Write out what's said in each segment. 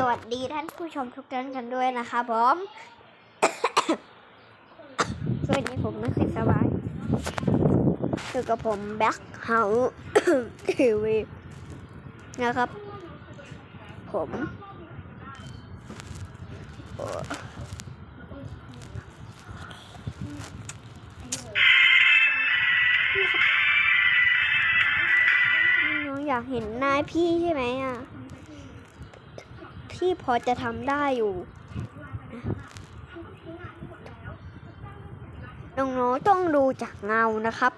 สวัสดีท่านผู้ชมทุกท่านกันด้วยนะคะผมสวัสดีผมไม่ค่อยสบายอยู่กับผมแบ็คเฮาทีวีนะครับ ผมน้องอยากเห็นหน้าพี่ใช่ไหมอะ พี่พอจะทำได้อยู่ น้องๆต้องดูจากเงานะครับ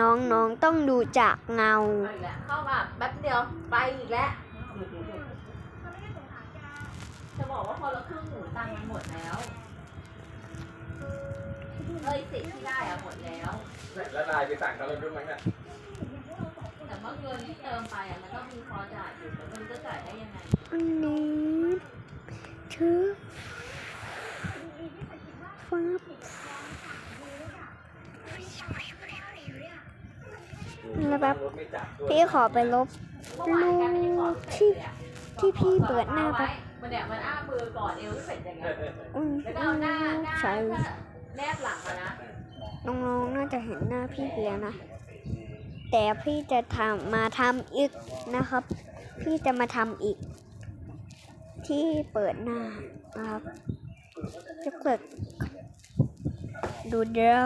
น้องๆต้องดูจากเงา เอาอีกแล้วเข้ามาแป๊บเดียวไปอีกแล้ว จะบอกว่าพอเราครึ่งหมูตังค์มันหมดแล้วเอ้ยสิทธิ์ที่ได้อะหมดแล้ว แล้วนายไปสั่งเขาแล้วด้วยมั้งเนี่ยแต่ว่าเงิน ที่เติมไปอะมันก็มีพอจ่ายอยู่แต่มันจะจ่ายได้ยังไงอันนี้ชื่อฟ้าแล้วแบบรถไม่จับด้วยพี่ขอไปลบเมื่อวานแกไม่ได้ขอเสร็จเลยอะที่พี่เปิดหน้าไว้ปะมันเนี่ยมันอ้ามือก่อนเอวไม่เสร็จยังไงอืมแล้วก็เอาหน้าหน้าใช่แนบหลังมานะน้องๆน่าจะเห็นหน้าพี่แล้วนะ แต่พี่จะทำมาทำอีกนะครับ พี่จะมาทำอีก ที่เปิดหน้านะครับจะเปิดดูเดา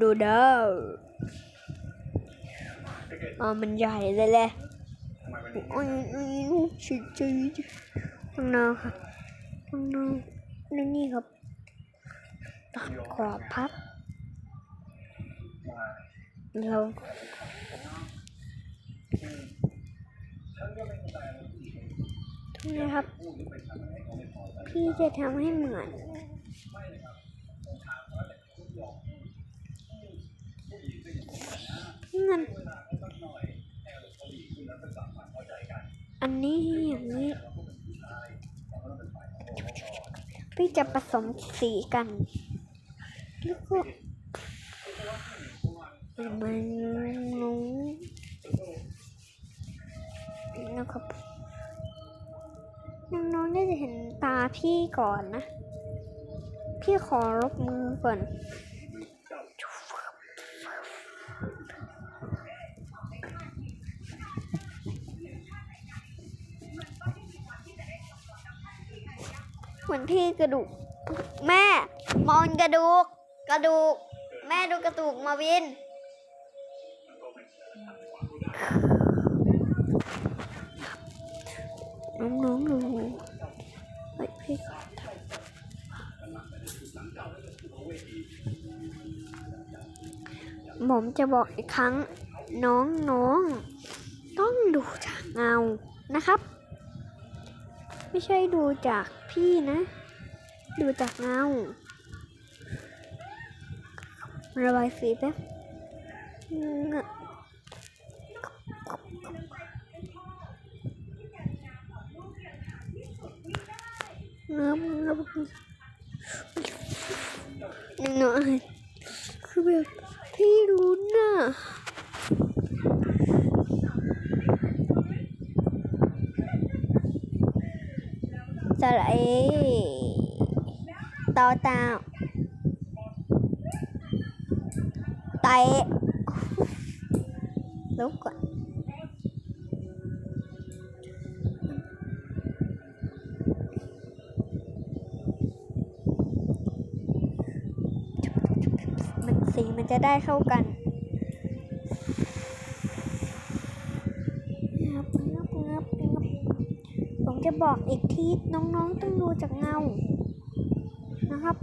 ดูเดาอ๋อมันใหญ่เลยแหละโอ้ยโอ้ยลูกชิข้างนอกครับข้างนอกนี่นี่ครับตัดขอบพับ เราทุกนะครับ พี่จะทำให้เหมือนเงินอันนี้อย่างนี้ พี่จะผสมสีกันแล้วก็ มันลงนะครับน้องๆได้จะเห็นตาพี่ก่อนนะ พี่ขอลบมือก่อนเหมือนพี่กระดูก แม่ มอนกระดูก กระดูก แม่ดูกระดูกมาวิน น้องๆดูเฮ้ยพี่ขอทำผมจะบอกอีกครั้งน้องๆ ต้องดูจากเงานะครับ ไม่ใช่ดูจากพี่นะ ดูจากเงา ระบายสีแป๊บ หน่อยคือแบบพี่รู้น่ะสระเอต่อเตาไตลุกก่อน มันจะได้เข้ากันงับงับงับงับผมจะบอกอีกทีน้องๆต้องดูจากเงา นะครับ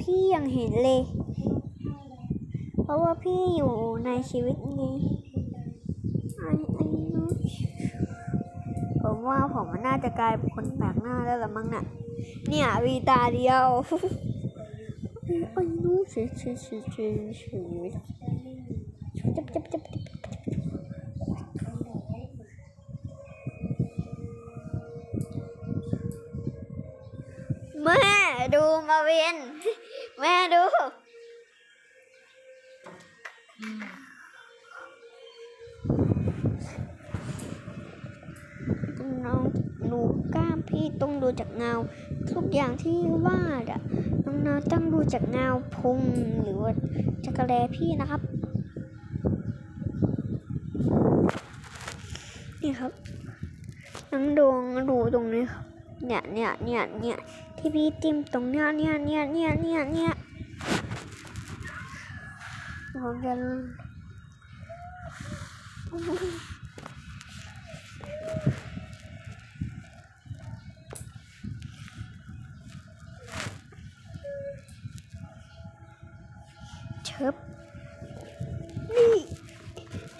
พี่ยังเห็นเลย เพราะว่าพี่อยู่ในชีวิตนี้ไอ้ไอ้น้ผมว่าผมมันน่าจะกลายเป็นคนแปลกหน้าแล้วละมั้งน่ะเนี่ยวีตาเดียว anh nó sẽ sẽ sẽ sẽ sẽ chấp chấp chấp แม่ดูมาเวียนแม่ดูน้องหนูกล้ามพี่ต้องดูจากเงา ทุกอย่างที่วาดอะน้องๆต้องดูจากเงาพุงหรือว่าจักรแลพี่นะครับ นี่ครับน้องดวงดูตรงนี้ครับเนี่ยเนี่ยเนี่ยเนี่ยที่พี่จิ้มตรงเนี้ยเนี่ยเนี่ยเนี่ยเนี่ยเนี่ยผมจะ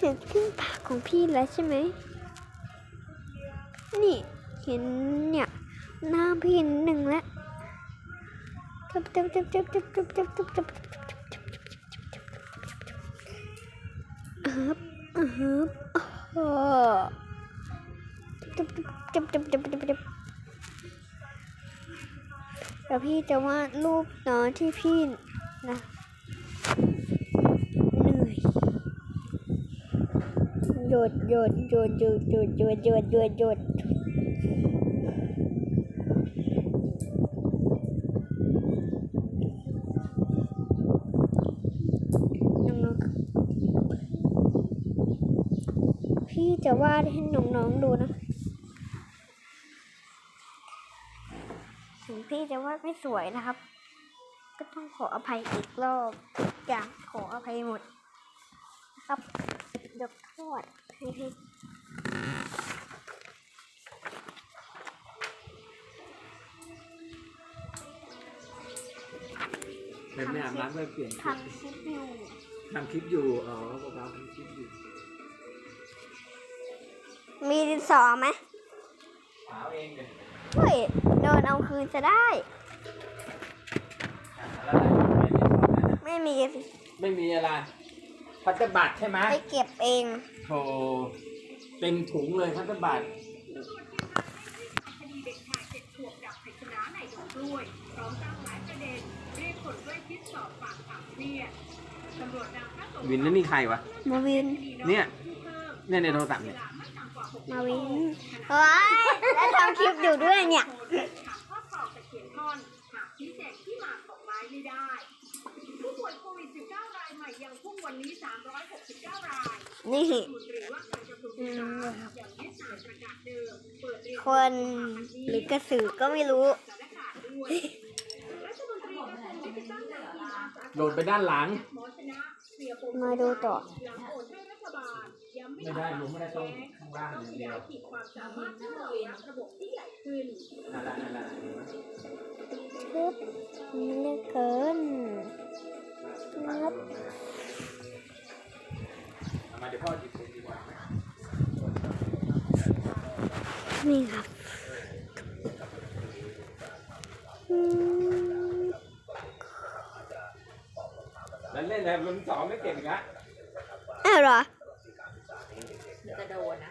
ห็นขึ้นปากของพี่แล้วใช่ไหม นี่เห็นเนี่ยหน้าพี่นหนึ่งแล้วจับจับจับจับจับจับจับจับจับฮึบฮึบโอ้จับจับจับจับจับจับแล้วพี่จะวาดรูปตอนที่พี่นะเหนื่อย หยุดหยุดหยุดหยุดหยุดหยุดหยุดหยุดหยุดน้องพี่จะวาดให้น้องๆดูนะถึงพี่จะวาดไม่สวยนะครับ ก็ต้องขออภัยอีกรอบทุกอย่างขออภัยหมดนะครับ ยกโทษให้พี่เป็นไม่อาบน้ำก็เปลี่ยนทำคลิปอยู่ทำคลิปอยู่ อ๋อเบาๆทำคลิปอยู่มีดินสอไหมหาเอาเองเลยเฮ้ยโดนเอาคืนจะได้แล้วอะไรไม่ได้ชอบนะไม่มีสิ ไม่มีอะไร พัตบัตรใช่ไหมไปเก็บเองโธ่เต็มถุงเลยพัตบัตรวินนั่นนี่ใครวะ มาวิน เนี่ย เนี่ยในโทรศัพท์เนี่ย มาวินเฮ้ยแล้วทำคลิปอยู่ด้วยเนี่ยข้อสอบแต่เขียนท่อนหากชี้แจงที่มาของไม้ไม่ได้ ผู้ป่วยโควิด 19 รายใหม่ยังพุ่ง วันนี้ 369 รายนี่หรือว่าการกระทรวงอืศึกมษาอย่างยึดตามประกาศเดิมเปิดเรียนคนหรือกระสือก็ไม่รู้สถานการณ์ด้วยรัฐมนตรีกระทรวงดิจิทัลและกีฬาโดนไปด้านหลังหมอชนะเคลียร์ปมมาดูต่อหลังโอนให้รัฐบาลย้ำไม่ไม่ได้ลุงไม่ได้ต้องข้างล่างอย่างเดียวขีดความสามารถที่รองรับระบบที่ใหญ่ขึ้นนั่นแหละนั่นแหละทึบมันเล็กเกินนับเอา มาเดี๋ยวพ่อหยิบเองดีกว่านี่ครับอืมแล้วเล่นอะไรรุ่นสองไม่เก่งอีกละอ้าวเหรอ จะโดนนะ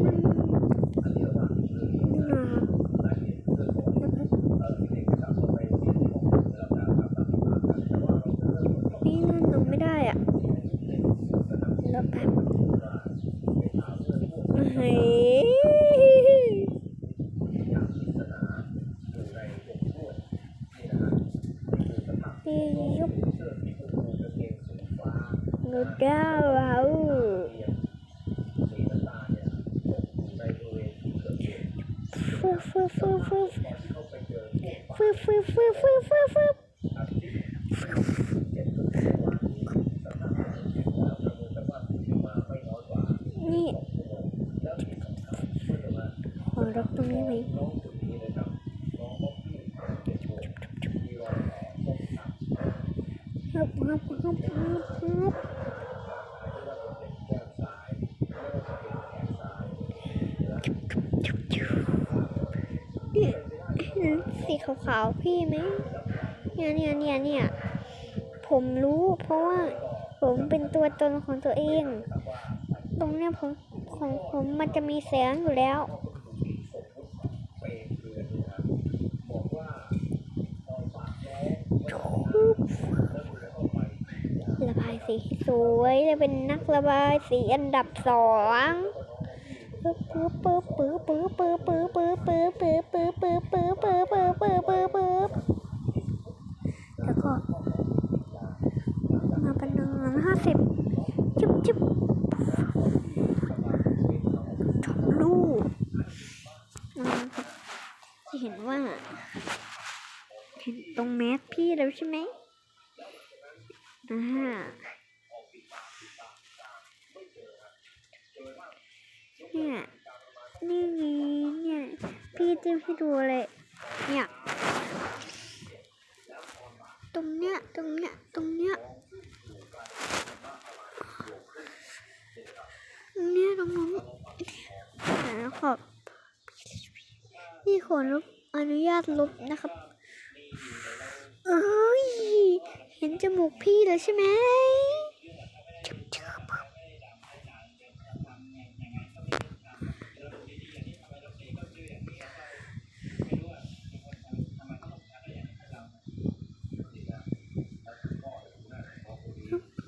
งดดาวเอาฟึ๊บฟึบฟึบฟึบฟึ๊บฟึ๊บฟึ๊บฟึ๊บฟึ๊บฟึ๊บนี่ขอรับตรงนี้ไหม ฮึบฮึบฮึบฮึบฮึบนี่เห็นสีขาวพี่ไหมเนี่ยเนี่ยเนี่ยเนี่ยผมรู้เพราะว่าผมเป็นตัวตนของตัวเอง ตรงเนี้ยผมของผมมันจะมีแสงอยู่แล้วระบายสีสวยจะเป็นนักระบายสีอันดับสอง ปึ๊บปึ๊บปึ๊บปึ๊บปึ๊บปึ๊บปึ๊บ เนี่ยนี่เนี่ยพี่จิ้มให้ดูเลยเนี่ยตรงเนี้ยตรงเนี้ยตรงเนี้ยตรงเนี้ยตรงนู้นแล้วขอบนี่ขอลบอนุญาตลบนะครับเอ้ยเห็นจมูกพี่แล้วใช่ไหมจึ๊บจึ๊บฮึบฮึบเฟียบเฮ้ย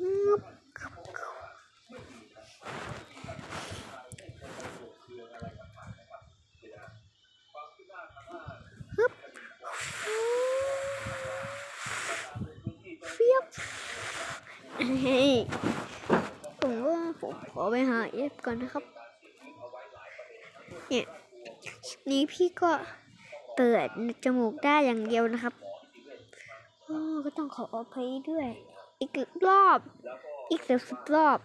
ผมว่าผมขอไปหาเอฟก่อนนะครับ เนี่ย นี้พี่ก็เปิดจมูกได้อย่างเดียวนะครับก็ต้องขออภัยด้วย รอบ อีกสิบสิบรอบ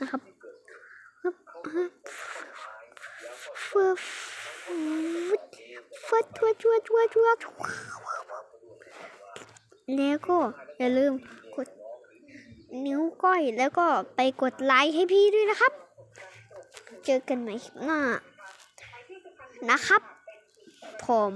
นะครับฮึบฮึบฟึบฟึดฟัดชัวชัวชัวชัวแล้วก็อย่าลืมกดนิ้วก้อยแล้วก็ไปกดไลค์ให้พี่ด้วยนะครับ เจอกันใหม่หน้านะครับ ผม